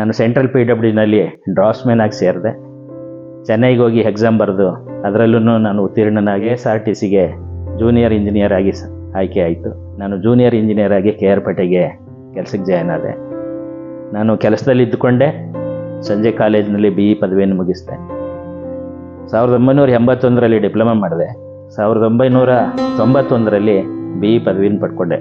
ನಾನು central P W ಡಿನಲ್ಲಿ draughtsman ಆಗಿ ಸೇರಿದೆ. ಚೆನ್ನೈಗೆ ಹೋಗಿ ಎಕ್ಸಾಮ್ ಬರೆದು ಅದರಲ್ಲೂ ನಾನು ಉತ್ತೀರ್ಣನಾಗಿ ಎಸ್ ಆರ್ ಟಿ ಸಿಗೆ ಜೂನಿಯರ್ ಇಂಜಿನಿಯರ್ ಆಗಿ ಆಯ್ಕೆ ಆಯಿತು. ನಾನು ಜೂನಿಯರ್ ಇಂಜಿನಿಯರ್ ಆಗಿ ಕೆ ಆರ್ ಪೇಟೆಗೆ ಕೆಲಸಕ್ಕೆ ಜಾಯ್ನ್ ಆದೆ. ನಾನು ಕೆಲಸದಲ್ಲಿ ಇದ್ದುಕೊಂಡೆ, ಸಂಜೆ ಕಾಲೇಜಿನಲ್ಲಿ ಬಿ ಇ ಪದವಿಯನ್ನು ಮುಗಿಸಿದೆ. ಸಾವಿರದ ಒಂಬೈನೂರ ಎಂಬತ್ತೊಂದರಲ್ಲಿ ಡಿಪ್ಲೊಮಾ ಮಾಡಿದೆ. ಸಾವಿರದ ಒಂಬೈನೂರ ತೊಂಬತ್ತೊಂದರಲ್ಲಿ ಬಿ ಇ ಪದವಿಯನ್ನು ಪಡ್ಕೊಂಡೆ.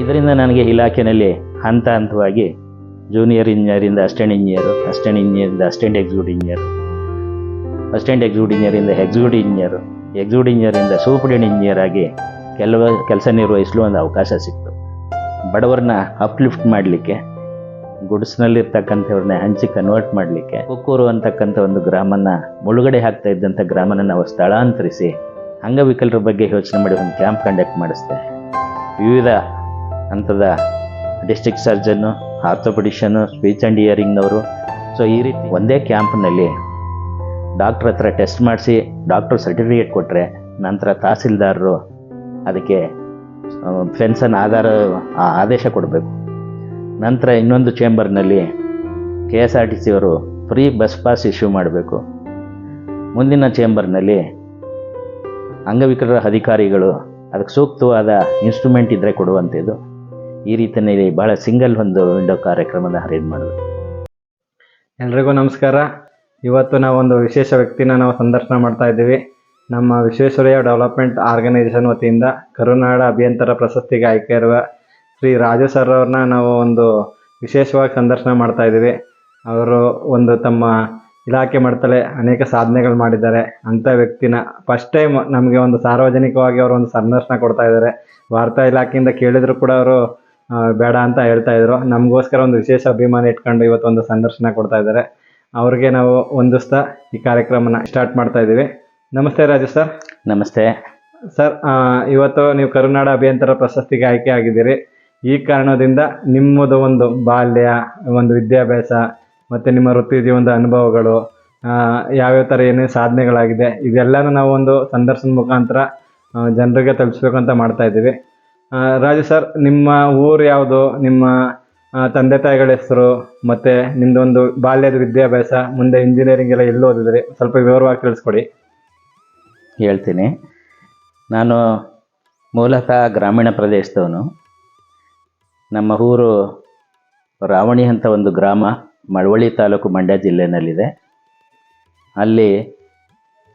ಇದರಿಂದ ನನಗೆ ಇಲಾಖೆಯಲ್ಲಿ ಹಂತ ಹಂತವಾಗಿ ಜೂನಿಯರ್ ಇಂಜಿನಿಯರಿಂದ assistant engineer assistant ಇಂಜಿನಿಯರಿಂದ assistant executive engineer assistant executive ಇಂಜಿನಿಯರಿಂದ executive engineer executive ಇಂಜಿನಿಯರಿಂದ ಸೂಪರ್ಡೆಂಟ್ ಇಂಜಿನಿಯರ್ ಆಗಿ ಕೆಲವು, ಕೆಲಸ ನಿರ್ವಹಿಸಲು ಒಂದು ಅವಕಾಶ ಸಿಕ್ತು. ಬಡವರನ್ನ ಅಪ್ಲಿಫ್ಟ್ ಮಾಡಲಿಕ್ಕೆ, ಗುಡ್ಸ್ನಲ್ಲಿರ್ತಕ್ಕಂಥವ್ರನ್ನ ಹಂಚಿ ಕನ್ವರ್ಟ್ ಮಾಡಲಿಕ್ಕೆ, ಕುಕ್ಕೂರು ಅಂತಕ್ಕಂಥ ಒಂದು ಗ್ರಾಮನ ಮುಳುಗಡೆ ಹಾಕ್ತಾ ಇದ್ದಂಥ ಗ್ರಾಮನ ನಾವು ಸ್ಥಳಾಂತರಿಸಿ ಅಂಗವಿಕಲರ ಬಗ್ಗೆ ಯೋಚನೆ ಮಾಡಿ ಒಂದು ಕ್ಯಾಂಪ್ ಕಂಡಕ್ಟ್ ಮಾಡಿಸ್ದೆ. ವಿವಿಧ ಹಂತದ district surgeon orthopedician speech and ಇಯರಿಂಗ್ನವರು. So, ಈ ರೀತಿ ಒಂದೇ ಕ್ಯಾಂಪ್ನಲ್ಲಿ ಡಾಕ್ಟ್ರ್ ಹತ್ರ ಟೆಸ್ಟ್ ಮಾಡಿಸಿ ಡಾಕ್ಟ್ರ್ ಸರ್ಟಿಫಿಕೇಟ್ ಕೊಟ್ಟರೆ ನಂತರ ತಹಸೀಲ್ದಾರರು ಅದಕ್ಕೆ ಫೆನ್ಸನ್ ಆಧಾರ ಆದೇಶ ಕೊಡಬೇಕು. ನಂತರ ಇನ್ನೊಂದು ಚೇಂಬರ್ನಲ್ಲಿ K S R T C ಅವರು ಫ್ರೀ ಬಸ್ ಪಾಸ್ ಇಶ್ಯೂ ಮಾಡಬೇಕು. ಮುಂದಿನ ಚೇಂಬರ್ನಲ್ಲಿ ಅಂಗವಿಕಲರ ಅಧಿಕಾರಿಗಳು ಅದಕ್ಕೆ ಸೂಕ್ತವಾದ ಇನ್ಸ್ಟ್ರೂಮೆಂಟ್ ಇದ್ದರೆ ಕೊಡುವಂಥದ್ದು. ಈ ರೀತಿಯಲ್ಲಿ ಭಾಳ ಸಿಂಗಲ್ ಒಂದು ವಿಂಡೋ ಕಾರ್ಯಕ್ರಮನ ಅರೇಂಜ್ ಮಾಡಿದ್ರು ಎಲ್ರಿಗೂ ನಮಸ್ಕಾರ. ಇವತ್ತು ನಾವು ಒಂದು ವಿಶೇಷ ವ್ಯಕ್ತಿನ ನಾವು ಸಂದರ್ಶನ ಮಾಡ್ತಾ ಇದ್ದೀವಿ. ನಮ್ಮ ವಿಶ್ವೇಶ್ವರಯ್ಯ ಡೆವಲಪ್ಮೆಂಟ್ ಆರ್ಗನೈಸೇಷನ್ ವತಿಯಿಂದ ಕರುನಾಡ ಅಭಿಯಂತರ ಪ್ರಶಸ್ತಿಗೆ ಆಯ್ಕೆ ಇರುವ ಶ್ರೀ ರಾಜು ಸರ್ ಅವ್ರನ್ನ ನಾವು ಒಂದು ವಿಶೇಷವಾಗಿ ಸಂದರ್ಶನ ಮಾಡ್ತಾ ಇದ್ದೀವಿ. ಅವರು ಒಂದು ತಮ್ಮ ಇಲಾಖೆ ಮಾಡ್ತಲೇ ಅನೇಕ ಸಾಧನೆಗಳು ಮಾಡಿದ್ದಾರೆ. ಅಂಥ ವ್ಯಕ್ತಿನ ಫಸ್ಟ್ ಟೈಮ್ ನಮಗೆ ಒಂದು ಸಾರ್ವಜನಿಕವಾಗಿ ಅವರು ಒಂದು ಸಂದರ್ಶನ ಕೊಡ್ತಾ ಇದ್ದಾರೆ. ವಾರ್ತಾ ಇಲಾಖೆಯಿಂದ ಕೇಳಿದರೂ ಕೂಡ ಅವರು ಬೇಡ ಅಂತ ಹೇಳ್ತಾ ಇದ್ರು. ನಮಗೋಸ್ಕರ ಒಂದು ವಿಶೇಷ ಅಭಿಮಾನ ಇಟ್ಕೊಂಡು ಇವತ್ತು ಒಂದು ಸಂದರ್ಶನ ಕೊಡ್ತಾ ಇದ್ದಾರೆ. ಅವ್ರಿಗೆ ನಾವು ಹೊಂದಿಸ್ತಾ ಈ ಕಾರ್ಯಕ್ರಮನ ಸ್ಟಾರ್ಟ್ ಮಾಡ್ತಾ ಇದ್ದೀವಿ. ನಮಸ್ತೆ ರಾಜು ಸರ್. ನಮಸ್ತೆ. ಸರ್ ಇವತ್ತು ನೀವು ಕರುನಾಡ ಅಭಿಯಂತರ ಪ್ರಶಸ್ತಿಗೆ ಆಯ್ಕೆ ಆಗಿದ್ದೀರಿ. ಈ ಕಾರಣದಿಂದ ನಿಮ್ಮದು ಒಂದು ಬಾಲ್ಯ ಒಂದು ವಿದ್ಯಾಭ್ಯಾಸ ಮತ್ತು ನಿಮ್ಮ ವೃತ್ತಿ ಜೀವನದ ಅನುಭವಗಳು ಯಾವ್ಯಾವ ಥರ ಏನೇನು ಸಾಧನೆಗಳಾಗಿದೆ ಇದೆಲ್ಲನೂ ನಾವು ಒಂದು ಸಂದರ್ಶನ ಮುಖಾಂತರ ಜನರಿಗೆ ತಲುಪಿಸ್ಬೇಕು ಅಂತ ಮಾಡ್ತಾ ಇದ್ದೀವಿ. ರಾಜು ಸರ್, ನಿಮ್ಮ ಊರು ಯಾವುದು? ನಿಮ್ಮ ತಂದೆ ತಾಯಿಗಳ ಹೆಸರು, ಮತ್ತು ನಿಮ್ಮದೊಂದು ಬಾಲ್ಯದ ವಿದ್ಯಾಭ್ಯಾಸ, ಮುಂದೆ ಇಂಜಿನಿಯರಿಂಗ್ ಎಲ್ಲ ಎಲ್ಲಿ ಓದಿದ್ರಿ? ಸ್ವಲ್ಪ ವಿವರವಾಗಿ ತಿಳಿಸ್ಕೊಡಿ. ಹೇಳ್ತೀನಿ. ನಾನು ಮೂಲತಃ ಗ್ರಾಮೀಣ ಪ್ರದೇಶದವನು. ನಮ್ಮ ಊರು ರಾವಣಿ ಅಂತ ಒಂದು ಗ್ರಾಮ, ಮಳವಳ್ಳಿ ತಾಲೂಕು ಮಂಡ್ಯ ಜಿಲ್ಲೆಯಲ್ಲಿದೆ ಅಲ್ಲಿ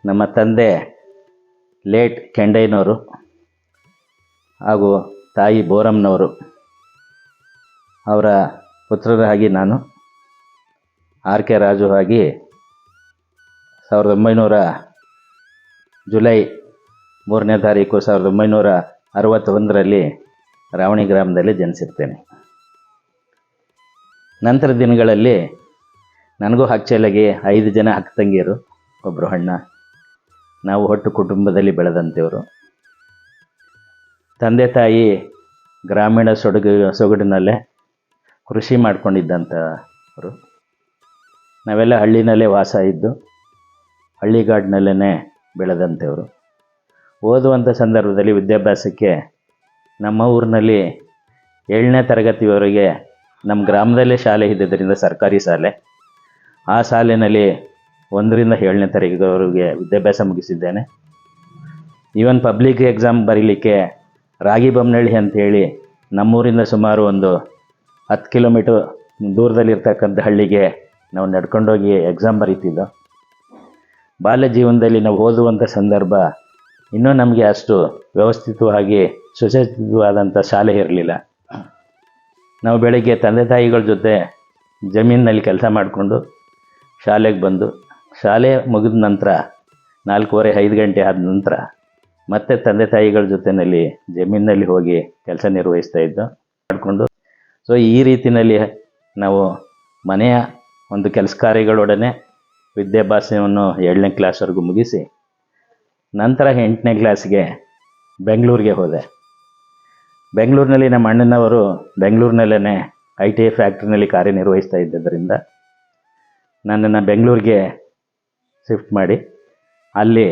ನಮ್ಮ ತಂದೆ ಲೇಟ್ ಕೆಂಡಯ್ಯನವರು ಹಾಗೂ ತಾಯಿ ಬೋರಮ್ಮನವರು ಅವರ ಪುತ್ರರಾಗಿ ನಾನು. ಆರ್ ಕೆ ರಾಜು ಆಗಿ ಸಾವಿರದ ಒಂಬೈನೂರ ಜುಲೈ ಮೂರನೇ ತಾರೀಕು ಸಾವಿರದ ಒಂಬೈನೂರ ಅರವತ್ತೊಂದರಲ್ಲಿ ರಾವಣಿ ಗ್ರಾಮದಲ್ಲಿ ಜನಿಸಿರ್ತೇನೆ. ನಂತರ ದಿನಗಳಲ್ಲಿ ನನಗೂ ಹಚ್ಚಲಾಗಿ ಐದು ಜನ ಅಕ್ಕ ತಂಗಿಯರು ಒಬ್ಬರು ಅಣ್ಣ. ನಾವು ಒಟ್ಟು ಕುಟುಂಬದಲ್ಲಿ ಬೆಳೆದಂಥವರು. ತಂದೆ ತಾಯಿ ಗ್ರಾಮೀಣ ಸೊಡಗ, ಸೊಗಡಿನಲ್ಲೇ ಕೃಷಿ ಮಾಡ್ಕೊಂಡಿದ್ದಂಥವರು ನಾವೆಲ್ಲ ಹಳ್ಳಿನಲ್ಲೇ ವಾಸ ಇದ್ದು ಹಳ್ಳಿಗಾಡಿನಲ್ಲೇ ಬೆಳೆದಂಥವರು ಓದುವಂಥ ಸಂದರ್ಭದಲ್ಲಿ ವಿದ್ಯಾಭ್ಯಾಸಕ್ಕೆ ನಮ್ಮ ಊರಿನಲ್ಲಿ ಏಳನೇ ತರಗತಿಯವರೆಗೆ ನಮ್ಮ ಗ್ರಾಮದಲ್ಲೇ ಶಾಲೆ ಇದ್ದಿದ್ದರಿಂದ ಸರ್ಕಾರಿ ಶಾಲೆ. ಆ ಶಾಲೆಯಲ್ಲಿ ಒಂದರಿಂದ ಏಳನೇ ತರಗತಿವರೆಗೆ ವಿದ್ಯಾಭ್ಯಾಸ ಮುಗಿಸಿದ್ದೇನೆ. ಈವನ್ ಪಬ್ಲಿಕ್ ಎಕ್ಸಾಮ್ ಬರೀಲಿಕ್ಕೆ ರಾಗಿಬೊಮ್ಮನಹಳ್ಳಿ ಅಂಥೇಳಿ ನಮ್ಮೂರಿಂದ ಸುಮಾರು ಒಂದು ಹತ್ತು ಕಿಲೋಮೀಟರ್ ದೂರದಲ್ಲಿರ್ತಕ್ಕಂಥ ಹಳ್ಳಿಗೆ ನಾವು ನಡ್ಕೊಂಡೋಗಿ ಎಕ್ಸಾಮ್ ಬರೀತಿದ್ದೋ. ಬಾಲ್ಯ ಜೀವನದಲ್ಲಿ ನಾವು ಓದುವಂಥ ಸಂದರ್ಭ ಇನ್ನೂ ನಮಗೆ ಅಷ್ಟು ವ್ಯವಸ್ಥಿತವಾಗಿ ಸುಸಜ್ಜಿತವಾದಂಥ ಶಾಲೆ ಇರಲಿಲ್ಲ. ನಾವು ಬೆಳಗ್ಗೆ ತಂದೆ ತಾಯಿಗಳ ಜೊತೆ ಜಮೀನಿನಲ್ಲಿ ಕೆಲಸ ಮಾಡಿಕೊಂಡು ಶಾಲೆಗೆ ಬಂದು ಶಾಲೆ ಮುಗಿದ ನಂತರ ನಾಲ್ಕೂವರೆ ಐದು ಗಂಟೆ ಆದ ನಂತರ ಮತ್ತೆ ತಂದೆ ತಾಯಿಗಳ ಜೊತೆಯಲ್ಲಿ ಜಮೀನಿನಲ್ಲಿ ಹೋಗಿ ಕೆಲಸ ನಿರ್ವಹಿಸ್ತಾ ಇದ್ದು, ಮಾಡಿಕೊಂಡು. ಸೊ ಈ ರೀತಿಯಲ್ಲಿ ನಾವು ಮನೆಯ ಒಂದು ಕೆಲಸ ಕಾರ್ಯಗಳೊಡನೆ ವಿದ್ಯಾಭ್ಯಾಸವನ್ನು ಏಳನೇ ಕ್ಲಾಸ್ವರೆಗೂ ಮುಗಿಸಿ, ನಂತರ ಎಂಟನೇ ಕ್ಲಾಸ್ಗೆ ಬೆಂಗಳೂರಿಗೆ ಹೋದೆ. ಬೆಂಗಳೂರಿನಲ್ಲಿ ನಮ್ಮ ಅಣ್ಣನವರು ಬೆಂಗಳೂರಿನಲ್ಲೇ ಐ ಟಿ ಐ ಫ್ಯಾಕ್ಟ್ರಿನಲ್ಲಿ ಕಾರ್ಯನಿರ್ವಹಿಸ್ತಾ ಇದ್ದರಿಂದ ನನ್ನನ್ನು ಬೆಂಗಳೂರಿಗೆ ಶಿಫ್ಟ್ ಮಾಡಿ, ಅಲ್ಲಿ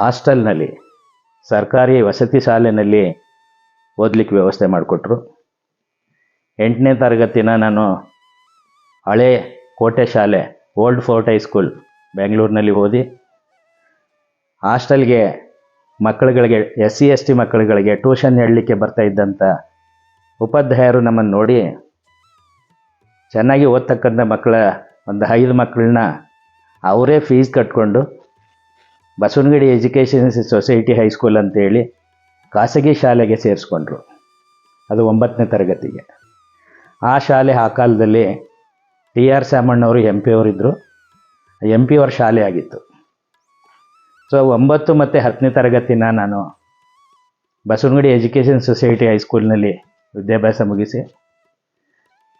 ಹಾಸ್ಟೆಲ್ನಲ್ಲಿ, ಸರ್ಕಾರಿ ವಸತಿ ಶಾಲೆಯಲ್ಲಿ ಓದಲಿಕ್ಕೆ ವ್ಯವಸ್ಥೆ ಮಾಡಿಕೊಟ್ರು. ಎಂಟನೇ ತರಗತಿನ ನಾನು ಹಳೆ ಕೋಟೆ ಶಾಲೆ, ಓಲ್ಡ್ ಫೋರ್ಟ್ ಹೈಸ್ಕೂಲ್ ಬೆಂಗಳೂರಿನಲ್ಲಿ ಓದಿ, ಹಾಸ್ಟೆಲ್ಗೆ ಮಕ್ಕಳುಗಳಿಗೆ ಎಸ್ ಸಿ ಎಸ್ ಟಿ ಮಕ್ಕಳುಗಳಿಗೆ ಟ್ಯೂಷನ್ ಹೇಳಲಿಕ್ಕೆ ಬರ್ತಾ ಇದ್ದಂಥ ಉಪಾಧ್ಯಾಯರು ನಮ್ಮನ್ನು ನೋಡಿ, ಚೆನ್ನಾಗಿ ಓದ್ತಕ್ಕಂಥ ಮಕ್ಕಳ, ಒಂದು ಐದು ಮಕ್ಕಳನ್ನ ಅವರೇ ಫೀಸ್ ಕಟ್ಕೊಂಡು ಬಸವನಗುಡಿ ಎಜುಕೇಷನ್ ಸೊಸೈಟಿ ಹೈಸ್ಕೂಲ್ ಅಂತೇಳಿ ಖಾಸಗಿ ಶಾಲೆಗೆ ಸೇರಿಸ್ಕೊಂಡ್ರು. ಅದು ಒಂಬತ್ತನೇ ತರಗತಿಗೆ. ಆ ಶಾಲೆ ಆ ಕಾಲದಲ್ಲಿ ಟಿ ಆರ್ ಸಾಮಣ್ಣವರು ಎಂ ಪಿ ಅವರಿದ್ದರು ಎಂ ಪಿ ಅವ್ರ ಶಾಲೆ ಆಗಿತ್ತು. ಸೊ ಒಂಬತ್ತು ಮತ್ತು ಹತ್ತನೇ ತರಗತಿನ ನಾನು ಬಸವನಗುಡಿ ಎಜುಕೇಷನ್ ಸೊಸೈಟಿ ಹೈಸ್ಕೂಲ್ನಲ್ಲಿ ವಿದ್ಯಾಭ್ಯಾಸ ಮುಗಿಸಿ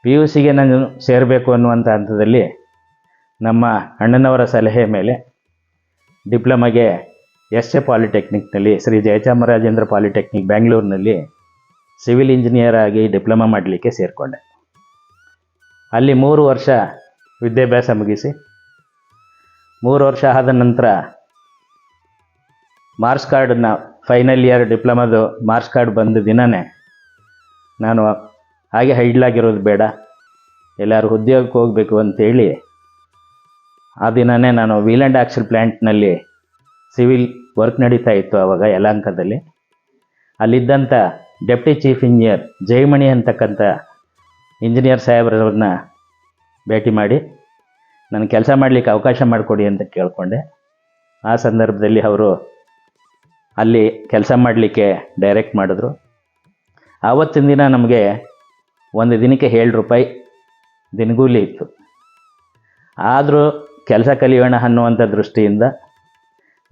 ಪಿ ಯು ಸಿಗೆ ನಾನು ಸೇರಬೇಕು ಅನ್ನುವಂಥ ಹಂತದಲ್ಲಿ ನಮ್ಮ ಅಣ್ಣನವರ ಸಲಹೆ ಮೇಲೆ ಡಿಪ್ಲೊಮಗೆ ಎಸ್ ಎ ಪಾಲಿಟೆಕ್ನಿಕ್ನಲ್ಲಿ ಶ್ರೀ ಜಯಚಾಮರಾಜೇಂದ್ರ ಪಾಲಿಟೆಕ್ನಿಕ್ ಬ್ಯಾಂಗ್ಳೂರಿನಲ್ಲಿ ಸಿವಿಲ್ ಇಂಜಿನಿಯರ್ ಆಗಿ ಡಿಪ್ಲೊಮಾ ಮಾಡಲಿಕ್ಕೆ ಸೇರಿಕೊಂಡೆ. ಅಲ್ಲಿ ಮೂರು ವರ್ಷ ವಿದ್ಯಾಭ್ಯಾಸ ಮುಗಿಸಿ, ಮೂರು ವರ್ಷ ಆದ ನಂತರ ಮಾರ್ಕ್ಸ್ ಕಾರ್ಡನ್ನ ಫೈನಲ್ ಇಯರ್ ಡಿಪ್ಲೊಮಾದು ಮಾರ್ಕ್ಸ್ ಕಾರ್ಡ್ ಬಂದ ದಿನವೇ ನಾನು ಹಾಗೆ ಹೈಡ್ಲಾಗಿರೋದು ಬೇಡ, ಎಲ್ಲರೂ ಉದ್ಯೋಗಕ್ಕೆ ಹೋಗಬೇಕು ಅಂತೇಳಿ ಆ ದಿನವೇ ನಾನು ವೀಲ್ ಆ್ಯಂಡ್ ಆಕ್ಸಲ್ ಪ್ಲ್ಯಾಂಟ್ನಲ್ಲಿ ಸಿವಿಲ್ ವರ್ಕ್ ನಡೀತಾ ಇತ್ತು ಆವಾಗ ಯಲಾಂಕದಲ್ಲಿ ಅಲ್ಲಿದ್ದಂಥ ಡೆಪ್ಟಿ ಚೀಫ್ ಇಂಜಿನಿಯರ್ ಜೈಮಣಿ ಅಂತಕ್ಕಂಥ ಇಂಜಿನಿಯರ್ ಸಾಹೇಬ್ರವ್ರನ್ನ ಭೇಟಿ ಮಾಡಿ ನಾನು ಕೆಲಸ ಮಾಡಲಿಕ್ಕೆ ಅವಕಾಶ ಮಾಡಿಕೊಡಿ ಅಂತ ಕೇಳಿಕೊಂಡೆ. ಆ ಸಂದರ್ಭದಲ್ಲಿ ಅವರು ಅಲ್ಲಿ ಕೆಲಸ ಮಾಡಲಿಕ್ಕೆ ಡೈರೆಕ್ಟ್ ಮಾಡಿದ್ರು. ಆವತ್ತಿನ ದಿನ ನಮಗೆ ಒಂದು ದಿನಕ್ಕೆ ಏಳು ರೂಪಾಯಿ ದಿನಗೂಲಿ ಇತ್ತು. ಆದರೂ ಕೆಲಸ ಕಲಿಯೋಣ ಅನ್ನುವಂಥ ದೃಷ್ಟಿಯಿಂದ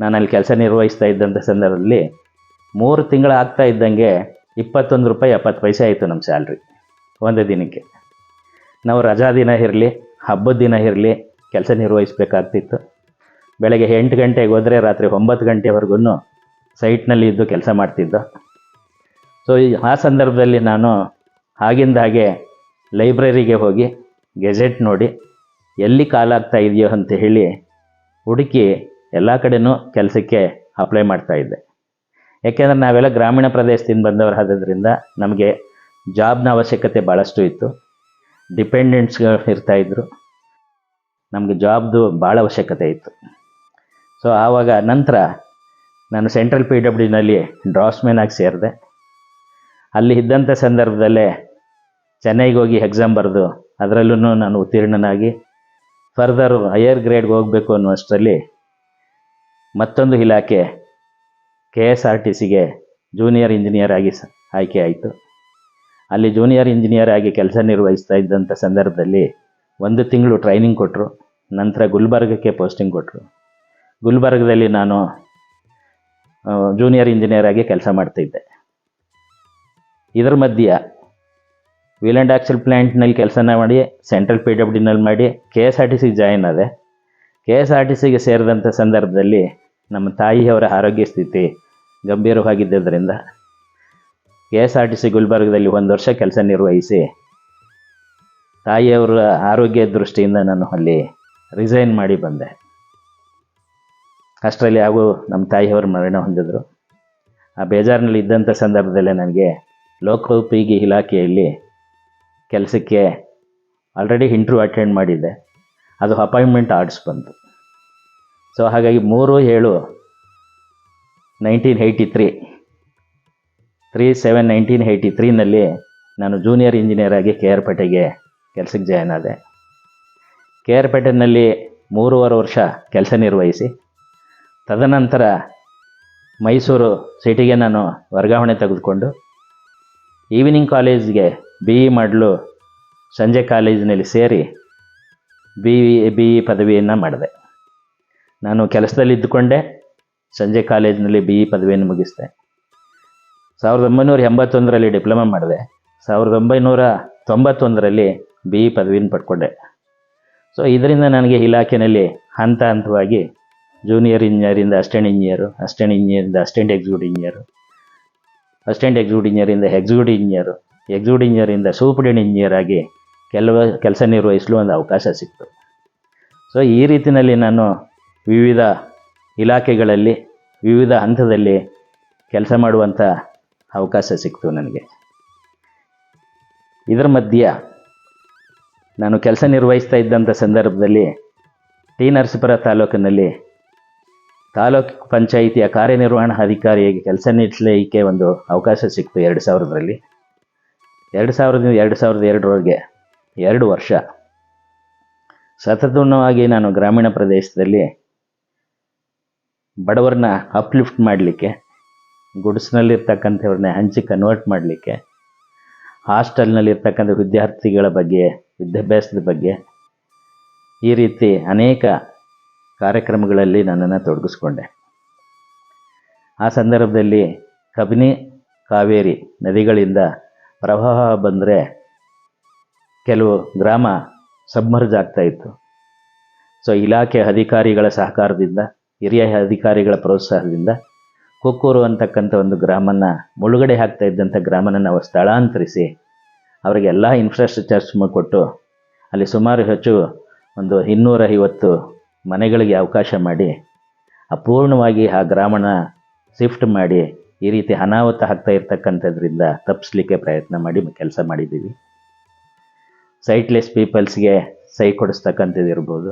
ನಾನು ಅಲ್ಲಿ ಕೆಲಸ ನಿರ್ವಹಿಸ್ತಾ ಇದ್ದಂಥ ಸಂದರ್ಭದಲ್ಲಿ ಮೂರು ತಿಂಗಳು ಆಗ್ತಾ ಇದ್ದಂಗೆ ಇಪ್ಪತ್ತೊಂದು ರೂಪಾಯಿ ಎಪ್ಪತ್ತು ಪೈಸೆ ಆಯಿತು ನಮ್ಮ ಸ್ಯಾಲ್ರಿ ಒಂದು ದಿನಕ್ಕೆ. ನಾವು ರಜಾ ದಿನ ಇರಲಿ, ಹಬ್ಬದ ದಿನ ಇರಲಿ ಕೆಲಸ ನಿರ್ವಹಿಸಬೇಕಾಗ್ತಿತ್ತು. ಬೆಳಗ್ಗೆ ಎಂಟು ಗಂಟೆಗೆ ಹೋದರೆ ರಾತ್ರಿ ಒಂಬತ್ತು ಗಂಟೆವರೆಗೂ ಸೈಟ್ನಲ್ಲಿ ಇದ್ದು ಕೆಲಸ ಮಾಡ್ತಿದ್ದ. ಸೊ ಆ ಸಂದರ್ಭದಲ್ಲಿ ನಾನು ಆಗಿಂದ ಹಾಗೆ ಲೈಬ್ರರಿಗೆ ಹೋಗಿ ಗೆಜೆಟ್ ನೋಡಿ ಎಲ್ಲಿ ಕಾಲಾಗ್ತಾ ಇದೆಯೋ ಅಂತ ಹೇಳಿ ಹುಡುಕಿ ಎಲ್ಲ ಕಡೆನೂ ಕೆಲಸಕ್ಕೆ ಅಪ್ಲೈ ಮಾಡ್ತಾ ಇದ್ದೆ. ಯಾಕೆಂದರೆ ನಾವೆಲ್ಲ ಗ್ರಾಮೀಣ ಪ್ರದೇಶದಿಂದ ಬಂದವರು ಆದ್ದರಿಂದ ನಮಗೆ ಜಾಬ್ನ ಅವಶ್ಯಕತೆ ಭಾಳಷ್ಟು ಇತ್ತು. ಡಿಪೆಂಡೆಂಟ್ಸ್ಗಳು ಇರ್ತಾಯಿದ್ರು ನಮಗೆ ಜಾಬ್ದು ಭಾಳ ಅವಶ್ಯಕತೆ ಇತ್ತು. ಸೊ ಆವಾಗ ನಂತರ ನಾನು ಸೆಂಟ್ರಲ್ ಪಿ ಡಬ್ಲ್ಯೂನಲ್ಲಿ ಡ್ರಾಸ್ಮೆನ್ ಆಗಿ ಸೇರಿದೆ. ಅಲ್ಲಿ ಇದ್ದಂಥ ಸಂದರ್ಭದಲ್ಲೇ ಚೆನ್ನೈಗೆ ಹೋಗಿ ಎಕ್ಸಾಮ್ ಬರೆದು ಅದರಲ್ಲೂ ನಾನು ಉತ್ತೀರ್ಣನಾಗಿ ಫರ್ದರ್ ಹೈಯರ್ ಗ್ರೇಡ್ಗೆ ಹೋಗಬೇಕು ಅನ್ನುವಷ್ಟರಲ್ಲಿ ಮತ್ತೊಂದು ಇಲಾಖೆ ಕೆ ಎಸ್ ಆರ್ ಟಿ ಸಿಗೆ ಜೂನಿಯರ್ ಇಂಜಿನಿಯರ್ ಆಗಿ ಆಯ್ಕೆ ಆಯಿತು. ಅಲ್ಲಿ ಜೂನಿಯರ್ ಇಂಜಿನಿಯರ್ ಆಗಿ ಕೆಲಸ ನಿರ್ವಹಿಸ್ತಾ ಇದ್ದಂಥ ಸಂದರ್ಭದಲ್ಲಿ ಒಂದು ತಿಂಗಳು ಟ್ರೈನಿಂಗ್ ಕೊಟ್ಟರು ನಂತರ ಗುಲ್ಬರ್ಗಕ್ಕೆ ಪೋಸ್ಟಿಂಗ್ ಕೊಟ್ಟರು ಗುಲ್ಬರ್ಗದಲ್ಲಿ ನಾನು ಜೂನಿಯರ್ ಇಂಜಿನಿಯರ್ ಆಗಿ ಕೆಲಸ ಮಾಡ್ತಿದ್ದೆ ಇದರ ಮಧ್ಯ ವೀಲ್ ಆ್ಯಂಡ್ ಆಕ್ಸಲ್ ಪ್ಲ್ಯಾಂಟ್ನಲ್ಲಿ ಕೆಲಸನ ಮಾಡಿ, ಸೆಂಟ್ರಲ್ ಪಿ ಡಬ್ಲ್ಯೂ ಡಿನಲ್ಲಿ ಮಾಡಿ, ಕೆ ಎಸ್ ಆರ್ ಟಿ ಸಿಗೆ ಜಾಯಿನ್ ಆದೆ. ಕೆ ಎಸ್ ಆರ್ ಟಿ ಸಿಗೆ ಸೇರಿದಂಥ ಸಂದರ್ಭದಲ್ಲಿ ನಮ್ಮ ತಾಯಿಯವರ ಆರೋಗ್ಯ ಸ್ಥಿತಿ ಗಂಭೀರವಾಗಿದ್ದರಿಂದ K S R T C ಗುಲ್ಬರ್ಗದಲ್ಲಿ ಒಂದು ವರ್ಷ ಕೆಲಸ ನಿರ್ವಹಿಸಿ, ತಾಯಿಯವರ ಆರೋಗ್ಯ ದೃಷ್ಟಿಯಿಂದ ನಾನು ಅಲ್ಲಿ ರಿಸೈನ್ ಮಾಡಿ ಬಂದೆ. ಅಷ್ಟರಲ್ಲಿ ಹಾಗೂ ನಮ್ಮ ತಾಯಿಯವರು ಮರಣ ಹೊಂದಿದ್ರು. ಆ ಬೇಜಾರಿನಲ್ಲಿ ಇದ್ದಂಥ ಸಂದರ್ಭದಲ್ಲೇ ನನಗೆ ಲೋಕೋಪಯೋಗಿ ಇಲಾಖೆಯಲ್ಲಿ ಕೆಲಸಕ್ಕೆ ಆಲ್ರೆಡಿ ಇಂಟ್ರ್ಯೂ ಅಟೆಂಡ್ ಮಾಡಿದ್ದೆ. ಅದು ಅಪಾಯಿಂಟ್ಮೆಂಟ್ ಆರ್ಡ್ಸ್ ಬಂತು. ಸೊ ಹಾಗಾಗಿ ಮೂರು ಏಳು nineteen eighty three three seven nineteen eighty ತ್ರೀನಲ್ಲಿ ನಾನು ಜೂನಿಯರ್ ಇಂಜಿನಿಯರ್ ಆಗಿ ಕೆ ಆರ್ ಪೇಟೆಗೆ ಕೆಲಸಕ್ಕೆ ಜಾಯ್ನ್ ಆದೆ. ಕೆ ಆರ್ ಪೇಟೆನಲ್ಲಿ ಮೂರುವರೆ ವರ್ಷ ಕೆಲಸ ನಿರ್ವಹಿಸಿ. ತದನಂತರ ಮೈಸೂರು ಸಿಟಿಗೆ ನಾನು ವರ್ಗಾವಣೆ ತೆಗೆದುಕೊಂಡು ಈವ್ನಿಂಗ್ ಕಾಲೇಜ್ಗೆ ಬಿ ಇ ಮಾಡಲು ಸಂಜೆ ಕಾಲೇಜಿನಲ್ಲಿ ಸೇರಿ ಬಿ ಬಿ ಇ ಪದವಿಯನ್ನು ಮಾಡಿದೆ. ನಾನು ಕೆಲಸದಲ್ಲಿ ಇದ್ದುಕೊಂಡೆ, ಸಂಜೆ ಕಾಲೇಜಿನಲ್ಲಿ ಬಿ ಇ ಪದವಿಯನ್ನು ಮುಗಿಸಿದೆ. ಸಾವಿರದ ಒಂಬೈನೂರ ಎಂಬತ್ತೊಂದರಲ್ಲಿ ಡಿಪ್ಲೊಮಾ ಮಾಡಿದೆ. ಸಾವಿರದ ಒಂಬೈನೂರ ತೊಂಬತ್ತೊಂದರಲ್ಲಿ ಬಿ ಇ ಪದವಿಯನ್ನು ಪಡ್ಕೊಂಡೆ. ಸೊ ಇದರಿಂದ ನನಗೆ ಇಲಾಖೆಯಲ್ಲಿ ಹಂತ ಹಂತವಾಗಿ ಜೂನಿಯರ್ ಇಂಜಿನಿಯರಿಂದ assistant engineer assistant ಇಂಜಿನಿಯರಿಂದ assistant executive engineer assistant executive ಇಂಜಿನಿಯರಿಂದ executive engineer executive ಇಂಜಿನಿಯರಿಂದ ಸೂಪರ್ಡೆಂಟ್ ಇಂಜಿನಿಯರ್ ಆಗಿ ಕೆಲವು ಕೆಲಸ ನಿರ್ವಹಿಸಲು ಒಂದು ಅವಕಾಶ ಸಿಕ್ತು. ಸೊ ಈ ರೀತಿಯಲ್ಲಿ ನಾನು ವಿವಿಧ ಇಲಾಖೆಗಳಲ್ಲಿ, ವಿವಿಧ ಹಂತದಲ್ಲಿ ಕೆಲಸ ಮಾಡುವಂಥ ಅವಕಾಶ ಸಿಕ್ತು ನನಗೆ. ಇದರ ಮಧ್ಯ ನಾನು ಕೆಲಸ ನಿರ್ವಹಿಸ್ತಾ ಇದ್ದಂಥ ಸಂದರ್ಭದಲ್ಲಿ ಟಿ ನರಸೀಪುರ ತಾಲೂಕಿನಲ್ಲಿ ತಾಲೂಕು ಪಂಚಾಯಿತಿಯ ಕಾರ್ಯನಿರ್ವಹಣಾ ಅಧಿಕಾರಿಯಾಗಿ ಕೆಲಸ ನಿರ್ವಹಿಸಲಿಕ್ಕೆ ಒಂದು ಅವಕಾಶ ಸಿಕ್ತು ಎರಡು ಸಾವಿರದಲ್ಲಿ. ಎರಡು ಸಾವಿರದ ಎರಡು ಸಾವಿರದ ಎರಡರವರೆಗೆ ಎರಡು ವರ್ಷ. ಸತತವಾಗಿ ನಾನು ಗ್ರಾಮೀಣ ಪ್ರದೇಶದಲ್ಲಿ ಬಡವರನ್ನ ಅಪ್ಲಿಫ್ಟ್ ಮಾಡಲಿಕ್ಕೆ, ಗುಡಿಸ್ನಲ್ಲಿರ್ತಕ್ಕಂಥವ್ರನ್ನ ಹಂಚಿ ಕನ್ವರ್ಟ್ ಮಾಡಲಿಕ್ಕೆ ಹಾಸ್ಟೆಲ್ನಲ್ಲಿರ್ತಕ್ಕಂಥ ವಿದ್ಯಾರ್ಥಿಗಳ ಬಗ್ಗೆ, ವಿದ್ಯಾಭ್ಯಾಸದ ಬಗ್ಗೆ ಈ ರೀತಿ ಅನೇಕ ಕಾರ್ಯಕ್ರಮಗಳಲ್ಲಿ ನನ್ನನ್ನು ತೊಡಗಿಸ್ಕೊಂಡೆ. ಆ ಸಂದರ್ಭದಲ್ಲಿ ಕಬಿನಿ ಕಾವೇರಿ ನದಿಗಳಿಂದ ಪ್ರವಾಹ ಬಂದರೆ ಕೆಲವು ಗ್ರಾಮ ಸಬ್ಮರ್ಜ್ ಆಗ್ತಾ ಇತ್ತು. ಸೊ, ಇಲಾಖೆ ಅಧಿಕಾರಿಗಳ ಸಹಕಾರದಿಂದ, ಹಿರಿಯ ಅಧಿಕಾರಿಗಳ ಪ್ರೋತ್ಸಾಹದಿಂದ ಕುಕ್ಕೂರು ಅಂತಕ್ಕಂಥ ಒಂದು ಗ್ರಾಮನ ಮುಳುಗಡೆ ಆಗ್ತಾ ಇದ್ದಂಥ ಗ್ರಾಮನ ನಾವು ಸ್ಥಳಾಂತರಿಸಿ ಅವರಿಗೆ ಎಲ್ಲ ಇನ್ಫ್ರಾಸ್ಟ್ರಕ್ಚರ್ಸ್ ಕೊಟ್ಟು ಅಲ್ಲಿ ಸುಮಾರು ಹೆಚ್ಚು ಒಂದು ಇನ್ನೂರ ಐವತ್ತು ಮನೆಗಳಿಗೆ ಅವಕಾಶ ಮಾಡಿ ಅಪೂರ್ಣವಾಗಿ ಆ ಗ್ರಾಮನ ಶಿಫ್ಟ್ ಮಾಡಿ ಈ ರೀತಿ ಅನಾಹುತ ಆಗ್ತಾ ಇರ್ತಕ್ಕಂಥದ್ರಿಂದ ತಪ್ಪಿಸ್ಲಿಕ್ಕೆ ಪ್ರಯತ್ನ ಮಾಡಿ ಕೆಲಸ ಮಾಡಿದ್ದೀವಿ. ಸೈಟ್ಲೆಸ್ ಪೀಪಲ್ಸ್ಗೆ ಸೈ ಕೊಡಿಸ್ತಕ್ಕಂಥದ್ದು ಇರ್ಬೋದು.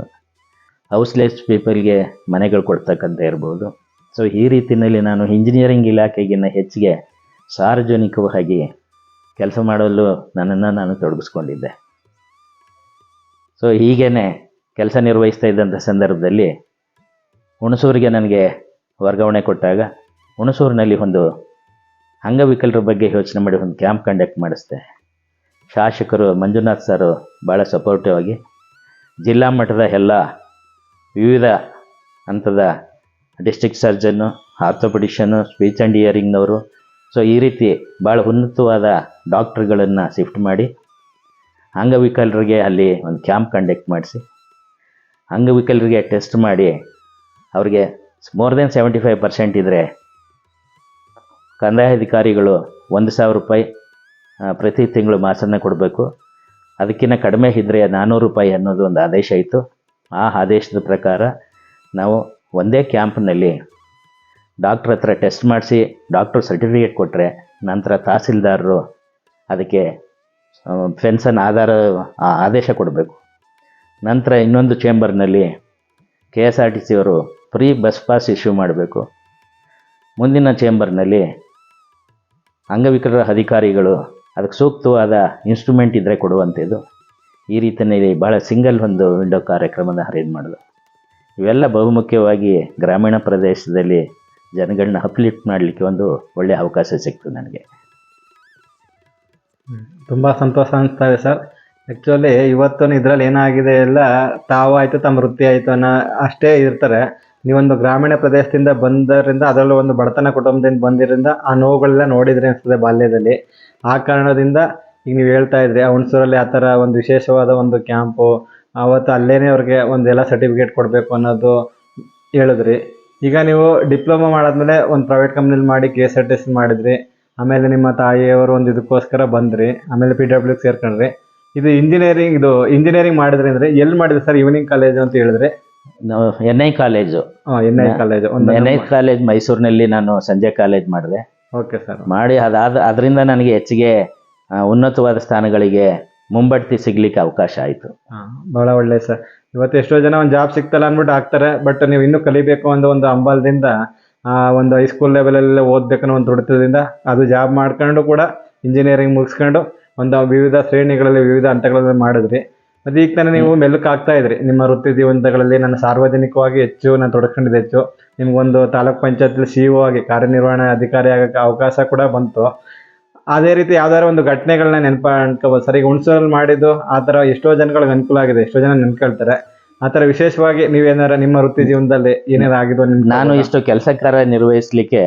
ಹೌಸ್ಲೆಸ್ ಪೀಪಲ್ಗೆ ಮನೆಗಳು ಕೊಡ್ತಕ್ಕಂಥ ಇರ್ಬೋದು. ಸೊ ಈ ರೀತಿಯಲ್ಲಿ ನಾನು ಇಂಜಿನಿಯರಿಂಗ್ ಇಲಾಖೆಗಿನ್ನ ಹೆಚ್ಚಿಗೆ ಸಾರ್ವಜನಿಕವಾಗಿ ಕೆಲಸ ಮಾಡಲು ನನ್ನನ್ನು ನಾನು ತೊಡಗಿಸ್ಕೊಂಡಿದ್ದೆ. ಸೊ ಹೀಗೇ ಕೆಲಸ ನಿರ್ವಹಿಸ್ತಾ ಇದ್ದಂಥ ಸಂದರ್ಭದಲ್ಲಿ ಹುಣಸೂರಿಗೆ ನನಗೆ ವರ್ಗಾವಣೆ ಕೊಟ್ಟಾಗ ಹುಣಸೂರಿನಲ್ಲಿ ಒಂದು ಅಂಗವಿಕಲರ ಬಗ್ಗೆ ಯೋಚನೆ ಮಾಡಿ ಒಂದು ಕ್ಯಾಂಪ್ ಕಂಡಕ್ಟ್ ಮಾಡಿಸ್ದೆ. ಶಾಸಕರು ಮಂಜುನಾಥ್ ಸರ್ ಭಾಳ ಸಪೋರ್ಟಿವ್ ಆಗಿ ಜಿಲ್ಲಾ ಮಟ್ಟದ ಎಲ್ಲ ವಿವಿಧ ಹಂತದ district surgeon orthopedician speech and ಇಯರಿಂಗ್ನವರು so ಈ ರೀತಿ ಭಾಳ ಉನ್ನತವಾದ ಡಾಕ್ಟ್ರುಗಳನ್ನು ಶಿಫ್ಟ್ ಮಾಡಿ ಅಂಗವಿಕಲರಿಗೆ ಅಲ್ಲಿ ಒಂದು ಕ್ಯಾಂಪ್ ಕಂಡಕ್ಟ್ ಮಾಡಿಸಿ. ಅಂಗವಿಕಲರಿಗೆ ಟೆಸ್ಟ್ ಮಾಡಿ ಅವ್ರಿಗೆ more than seventy five percent ಇದ್ದರೆ ಕಂದಾಯ ಅಧಿಕಾರಿಗಳು ಒಂದು ಸಾವಿರ ರೂಪಾಯಿ ಪ್ರತಿ ತಿಂಗಳು ಮಾಸನ್ನು ಕೊಡಬೇಕು. ಅದಕ್ಕಿಂತ ಕಡಿಮೆ ಇದ್ದರೆ ನಾನ್ನೂರು ರೂಪಾಯಿ ಅನ್ನೋದು ಒಂದು ಆದೇಶ ಇತ್ತು. ಆ ಆದೇಶದ ಪ್ರಕಾರ ನಾವು ಒಂದೇ ಕ್ಯಾಂಪ್ನಲ್ಲಿ ಡಾಕ್ಟ್ರ್ ಹತ್ರ ಟೆಸ್ಟ್ ಮಾಡಿಸಿ ಡಾಕ್ಟ್ರ್ ಸರ್ಟಿಫಿಕೇಟ್ ಕೊಟ್ಟರೆ ನಂತರ ತಹಸೀಲ್ದಾರರು ಅದಕ್ಕೆ ಪೆನ್ಸನ್ ಆಧಾರ ಆದೇಶ ಕೊಡಬೇಕು. ನಂತರ ಇನ್ನೊಂದು ಚೇಂಬರ್ನಲ್ಲಿ ಕೆ ಎಸ್ ಆರ್ ಟಿ ಸಿಯವರು ಫ್ರೀ ಬಸ್ ಪಾಸ್ ಇಶ್ಯೂ ಮಾಡಬೇಕು. ಮುಂದಿನ ಚೇಂಬರ್ನಲ್ಲಿ ಅಂಗವಿಕಲರ ಅಧಿಕಾರಿಗಳು ಅದಕ್ಕೆ ಸೂಕ್ತವಾದ ಇನ್ಸ್ಟ್ರೂಮೆಂಟ್ ಇದ್ದರೆ ಕೊಡುವಂಥದ್ದು. ಈ ರೀತಿಯಲ್ಲಿ ಭಾಳ ಸಿಂಗಲ್ ಒಂದು ವಿಂಡೋ ಕಾರ್ಯಕ್ರಮದ ಅರೇಂಜ್ ಮಾಡೋದು ಇವೆಲ್ಲ ಬಹುಮುಖ್ಯವಾಗಿ ಗ್ರಾಮೀಣ ಪ್ರದೇಶದಲ್ಲಿ ಜನಗಳನ್ನ ಅಪ್ಲಿಫ್ಟ್ ಮಾಡಲಿಕ್ಕೆ ಒಂದು ಒಳ್ಳೆಯ ಅವಕಾಶ ಸಿಕ್ತು ನನಗೆ. ತುಂಬ ಸಂತೋಷ ಅನಿಸ್ತಾ ಇದೆ ಸರ್. ಆ್ಯಕ್ಚುಲಿ ಇವತ್ತು ಇದರಲ್ಲಿ ಏನಾಗಿದೆ ಎಲ್ಲ ತಾವು ಆಯಿತು ತಮ್ಮ ವೃತ್ತಿ ಆಯಿತು ಅನ್ನೋ ಅಷ್ಟೇ ಇರ್ತಾರೆ. ನೀವೊಂದು ಗ್ರಾಮೀಣ ಪ್ರದೇಶದಿಂದ ಬಂದರಿಂದ ಅದರಲ್ಲೂ ಒಂದು ಬಡತನ ಕುಟುಂಬದಿಂದ ಬಂದಿರಿಂದ ಆ ನೋವುಗಳೆಲ್ಲ ನೋಡಿದ್ರೆ ಅನಿಸ್ತದೆ ಬಾಲ್ಯದಲ್ಲಿ. ಆ ಕಾರಣದಿಂದ ಈಗ ನೀವು ಹೇಳ್ತಾ ಇದ್ರಿ ಹುಣಸೂರಲ್ಲಿ ಆ ಥರ ಒಂದು ವಿಶೇಷವಾದ ಒಂದು ಕ್ಯಾಂಪು ಆವತ್ತು ಅಲ್ಲೇ ಅವ್ರಿಗೆ ಒಂದೆಲ್ಲ ಸರ್ಟಿಫಿಕೇಟ್ ಕೊಡಬೇಕು ಅನ್ನೋದು ಹೇಳಿದ್ರಿ. ಈಗ ನೀವು ಡಿಪ್ಲೊಮಾ ಮಾಡಾದ್ಮೇಲೆ ಒಂದು ಪ್ರೈವೇಟ್ ಕಂಪ್ನಿಲಿ ಮಾಡಿ K S R T C ಮಾಡಿದ್ರಿ, ಆಮೇಲೆ ನಿಮ್ಮ ತಾಯಿಯವರು ಒಂದು ಇದಕ್ಕೋಸ್ಕರ ಬಂದ್ರಿ, ಆಮೇಲೆ ಪಿ ಡಬ್ಲ್ಯೂ ಸೇರ್ಕೊಂಡ್ರಿ. ಇದು ಇಂಜಿನಿಯರಿಂಗ್ ಇದು ಇಂಜಿನಿಯರಿಂಗ್ ಮಾಡಿದ್ರಿ ಅಂದರೆ ಎಲ್ಲಿ ಮಾಡಿದ್ರಿ ಸರ್ ಈವ್ನಿಂಗ್ ಕಾಲೇಜು ಅಂತ ಹೇಳಿದ್ರೆ? N I college N I college ಒಂದು ಎನ್ ಐ ಕಾಲೇಜ್ ಮೈಸೂರಿನಲ್ಲಿ ನಾನು ಸಂಜೆ ಕಾಲೇಜ್ ಮಾಡಿದೆ. ಓಕೆ ಸರ್ ಮಾಡಿ ಅದಾದ ಅದರಿಂದ ನನಗೆ ಹೆಚ್ಚಿಗೆ ಆ, ಉನ್ನತವಾದ ಸ್ಥಾನಗಳಿಗೆ ಮುಂಬಡ್ತಿ ಸಿಗ್ಲಿಕ್ಕೆ ಅವಕಾಶ ಆಯಿತು. ಬಹಳ ಒಳ್ಳೆ ಸರ್ ಇವತ್ತು ಎಷ್ಟೋ ಜನ ಒಂದು ಜಾಬ್ ಸಿಗ್ತಲ್ಲ ಅಂದ್ಬಿಟ್ಟು ಆಗ್ತಾರೆ ಬಟ್ ನೀವು ಇನ್ನೂ ಕಲಿಬೇಕು ಅನ್ನೋ ಒಂದು ಹಂಬಲದಿಂದ ಆ, ಒಂದು ಹೈಸ್ಕೂಲ್ ಲೆವೆಲಲ್ಲಿ ಓದಬೇಕು ಅನ್ನೋ ಒಂದು ತುಡಿತದಿಂದ ಅದು ಜಾಬ್ ಮಾಡ್ಕೊಂಡು ಕೂಡ ಇಂಜಿನಿಯರಿಂಗ್ ಮುಗಿಸ್ಕೊಂಡು ಒಂದು ವಿವಿಧ ಶ್ರೇಣಿಗಳಲ್ಲಿ ವಿವಿಧ ಹಂತಗಳಲ್ಲಿ ಮಾಡಿದ್ರಿ. ಮತ್ತು ಈಗ ತಾನೇ ನೀವು ಮೆಲುಕು ಆಗ್ತಾ ಇದ್ರಿ. ನಿಮ್ಮ ವೃತ್ತಿ ಜೀವನಗಳಲ್ಲಿ ನಾನು ಸಾರ್ವಜನಿಕವಾಗಿ ಹೆಚ್ಚು ನಾನು ತೊಡಸ್ಕೊಂಡಿದ್ದೆ ಹೆಚ್ಚು. ನಿಮ್ಗೊಂದು ತಾಲೂಕ್ ಪಂಚಾಯತ್ ಸಿ ಒ ಆಗಿ ಕಾರ್ಯನಿರ್ವಹಣಾ ಅಧಿಕಾರಿ ಆಗಕ್ಕೆ ಅವಕಾಶ ಕೂಡ ಬಂತು. ಅದೇ ರೀತಿ ಯಾವ್ದಾದ್ರು ಒಂದು ಘಟನೆಗಳನ್ನ ನೆನಪ ಅನ್ಕೋಬೋದು ಸರ್ ಈಗ ಹುಣಸೂರಲ್ಲಿ ಮಾಡಿದ್ದು ಆ ಥರ ಎಷ್ಟೋ ಜನಗಳಿಗೆ ಅನುಕೂಲ ಆಗಿದೆ. ಎಷ್ಟೋ ಜನ ನೆನ್ಕೊಳ್ತಾರೆ. ಆ ಥರ ವಿಶೇಷವಾಗಿ ನೀವೇನಾರ ನಿಮ್ಮ ವೃತ್ತಿ ಜೀವನದಲ್ಲಿ ಏನಾರ ಆಗಿದ್ದು ನಿಮ್ಗೆ? ನಾನು ಇಷ್ಟು ಕೆಲಸ ಕಾರ್ಯ ನಿರ್ವಹಿಸಲಿಕ್ಕೆ